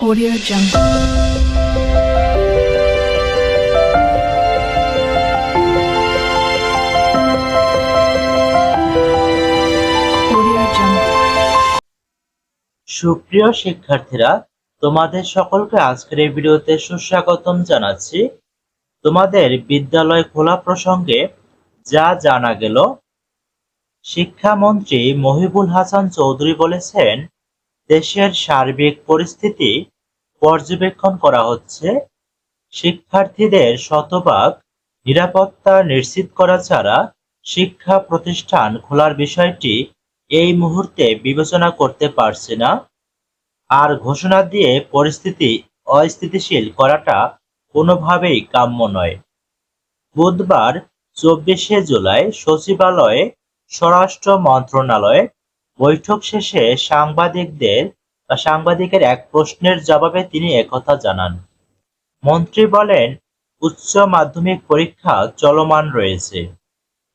Audio Jungle. সুপ্রিয় শিক্ষার্থীরা, তোমাদের সকলকে আজকের এই ভিডিওতে সুস্বাগতম জানাচ্ছি তোমাদের বিদ্যালয় খোলা প্রসঙ্গে যা জানা গেল, শিক্ষামন্ত্রী মহিবুল হাসান চৌধুরী বলেছেন দেশের সার্বিক পরিস্থিতি পর্যবেক্ষণ করা হচ্ছে। শিক্ষার্থীদের শতভাগ নিরাপত্তা নিশ্চিত করা ছাড়া শিক্ষা প্রতিষ্ঠান খোলার বিষয়টি এই মুহূর্তে বিবেচনা করতে পারছে না। আর ঘোষণা দিয়ে পরিস্থিতি অস্থিতিশীল করাটা কোনোভাবেই কাম্য নয়। বুধবার চব্বিশে জুলাই সচিবালয়ে স্বরাষ্ট্র মন্ত্রণালয়ে বৈঠক শেষে সাংবাদিকদের সাংবাদিকের এক প্রশ্নের জবাবে তিনি একথা জানান। মন্ত্রী বলেন, উচ্চ মাধ্যমিক পরীক্ষা চলমান রয়েছে।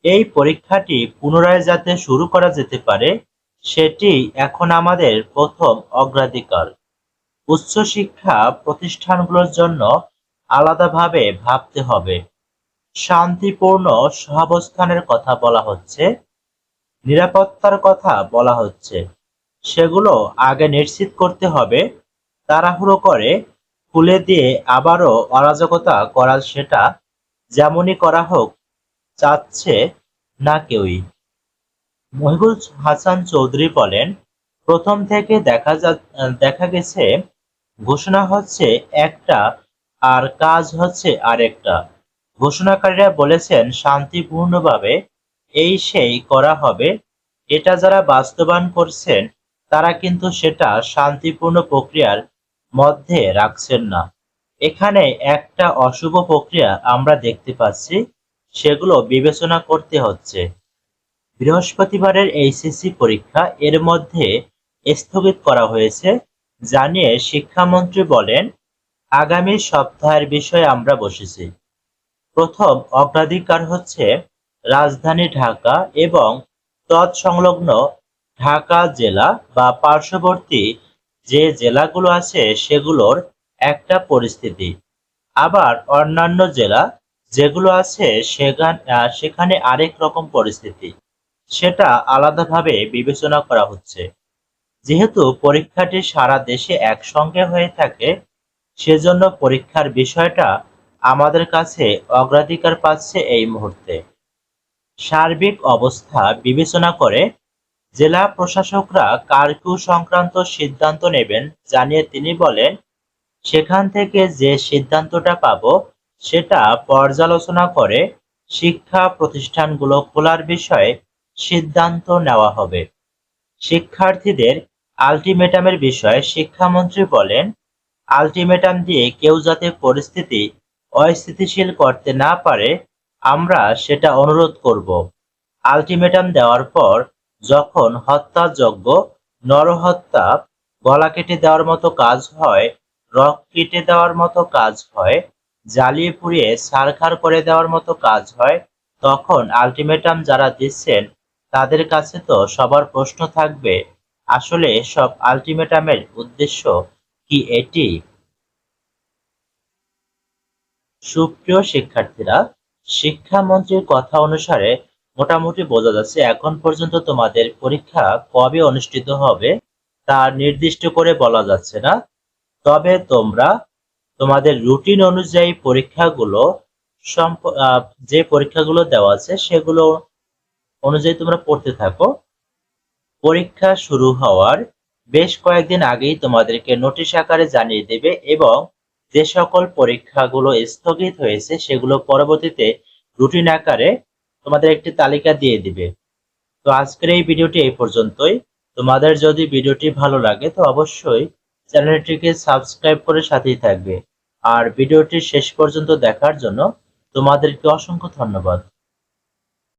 এই পরীক্ষাটি পুনরায় যাতে শুরু করা যেতে পারে, সেটি এখন আমাদের প্রথম অগ্রাধিকার। উচ্চশিক্ষা প্রতিষ্ঠানগুলোর জন্য আলাদাভাবে ভাবতে হবে। শান্তিপূর্ণ সহাবস্থানের কথা বলা হচ্ছে। নিরাপত্তার কথা বলা হচ্ছে। সেগুলো আগে নিশ্চিত করতে হবে, তাড়াহুড়ো করে খুলে দিয়ে আবারও অরাজকতা করা সেটা যেমনই করা হোক, চাচ্ছে না কেউই। মহিবুল হাসান চৌধুরী বলেন, প্রথম থেকে দেখা যা, দেখা গেছে, ঘোষণা হচ্ছে একটা আর কাজ হচ্ছে আরেকটা। ঘোষণাকারীরা বলেছেন, শান্তিপূর্ণভাবে এই সেই করা হবে। এটা যারা বাস্তবায়ন করছেন, তারা কিন্তু সেটা শান্তিপূর্ণ প্রক্রিয়ার মধ্যে রাখছেন না। এখানে একটা অশুভ প্রক্রিয়া আমরা দেখতে পাচ্ছি, সেগুলো বিবেচনা করতে হচ্ছে। বৃহস্পতিবারের এইচএসসি পরীক্ষা এর মধ্যে স্থগিত করা হয়েছে, জানিয়ে শিক্ষামন্ত্রী বলেন, আগামী সপ্তাহের বিষয়ে আমরা বসেছি। প্রথম অগ্রাধিকার হচ্ছে রাজধানী ঢাকা এবং তৎসংলগ্ন ঢাকা জেলা বা পার্শ্ববর্তী যে জেলাগুলো আছে সেগুলোর একটা পরিস্থিতি। আবার অন্যান্য জেলা যেগুলো আছে সেখানে আরেক রকম পরিস্থিতি। সেটা আলাদাভাবে বিবেচনা করা হচ্ছে। যেহেতু পরীক্ষাটি সারা দেশে একসঙ্গে হয়ে থাকে, সেজন্য পরীক্ষার বিষয়টা আমাদের কাছে অগ্রাধিকার পাচ্ছে এই মুহূর্তে। সার্বিক অবস্থা বিবেচনা করে জেলা প্রশাসকরা কারফিউ সংক্রান্ত সিদ্ধান্ত নেবেন জানিয়ে তিনি বলেন, সেখান থেকে যে সিদ্ধান্তটা পাবো, সেটা পর্যালোচনা করে শিক্ষা প্রতিষ্ঠানগুলো খোলার বিষয়ে সিদ্ধান্ত নেওয়া হবে। শিক্ষার্থীদের আলটিমেটামের বিষয়ে শিক্ষামন্ত্রী বলেন, আলটিমেটাম দিয়ে কেউ যাতে পরিস্থিতি অস্থিতিশীল করতে না পারে আমরা সেটা অনুরোধ করব। আলটিমেটাম দেওয়ার পর যখন হত্যাযজ্ঞ, নরহত্যা, গলা কেটে দেওয়ার মতো কাজ হয়, রক কেটে দেওয়ার মতো কাজ হয়, জ্বালিয়ে পুড়িয়ে সারখার করে দেওয়ার মতো কাজ হয়, তখন আলটিমেটাম যারা দিচ্ছেন, তাদের কাছে তো সবার প্রশ্ন থাকবে, আসলে এসব আলটিমেটামের উদ্দেশ্য কি এটি? সুপ্রিয় শিক্ষার্থীরা শিক্ষামন্ত্রীর কথা অনুসারে মোটামুটি বোঝা যাচ্ছে এখন পর্যন্ত তোমাদের পরীক্ষা কবে অনুষ্ঠিত হবে তা নির্দিষ্ট করে বলা যাচ্ছে না। তবে তোমরা তোমাদের রুটিন অনুযায়ী পরীক্ষাগুলো যে পরীক্ষাগুলো দেওয়া আছে সেগুলো অনুযায়ী তোমরা পড়তে থাকো। পরীক্ষা শুরু হওয়ার বেশ কয়েকদিন আগেই তোমাদেরকে নোটিশ আকারে জানিয়ে দেবে এবং যে সকল পরীক্ষাগুলো স্থগিত হয়েছে, সেগুলো পরবর্তীতে রুটিন আকারে তোমাদের একটি তালিকা দিয়ে দিবে। তো আজকের এই ভিডিওটি এই পর্যন্তই। তোমাদের যদি ভিডিওটি ভালো লাগে, তো অবশ্যই চ্যানেলটিকে সাবস্ক্রাইব করে সাথেই থাকবে। আর ভিডিওটি শেষ পর্যন্ত দেখার জন্য তোমাদেরকে অসংখ্য ধন্যবাদ।